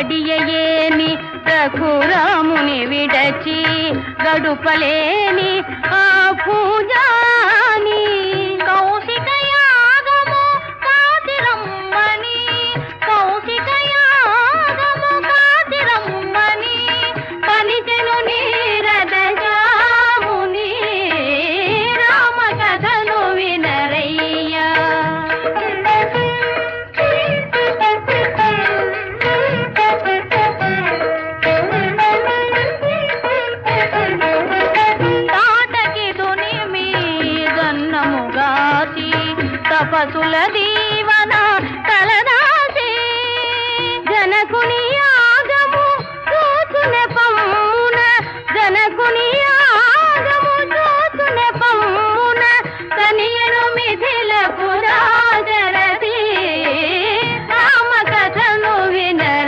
గడియయేని రఘురాముని విడచి గడుపలేని ఆ పూజా తపసుల దీవన కలదాసి జనకుని ఆగము చూసిన పమ్మున జనకుని